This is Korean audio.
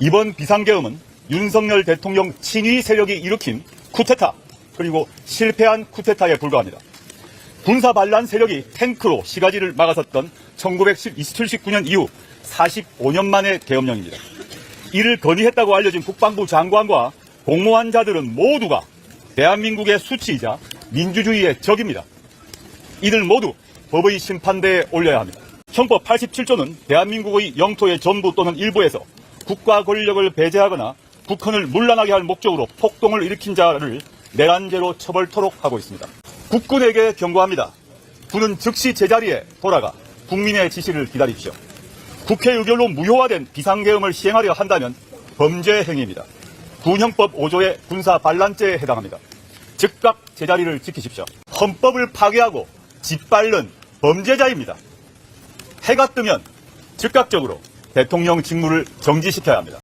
이번 비상계엄은 윤석열 대통령 친위 세력이 일으킨 쿠데타 그리고 실패한 쿠데타에 불과합니다. 군사 반란 세력이 탱크로 시가지를 막아섰던 1979년 이후 45년 만의 계엄령입니다. 이를 건의했다고 알려진 국방부 장관과 공모한 자들은 모두가 대한민국의 수치이자 민주주의의 적입니다. 이들 모두 법의 심판대에 올려야 합니다. 형법 87조는 대한민국의 영토의 전부 또는 일부에서 국가 권력을 배제하거나 국헌을 문란하게 할 목적으로 폭동을 일으킨 자를 내란죄로 처벌토록 하고 있습니다. 국군에게 경고합니다. 군은 즉시 제자리에 돌아가 국민의 지시를 기다리십시오. 국회 의결로 무효화된 비상계엄을 시행하려 한다면 범죄 행위입니다. 군형법 5조의 군사 반란죄에 해당합니다. 즉각 제자리를 지키십시오. 헌법을 파괴하고 짓밟는 범죄자입니다. 해가 뜨면 즉각적으로 대통령 직무를 정지시켜야 합니다.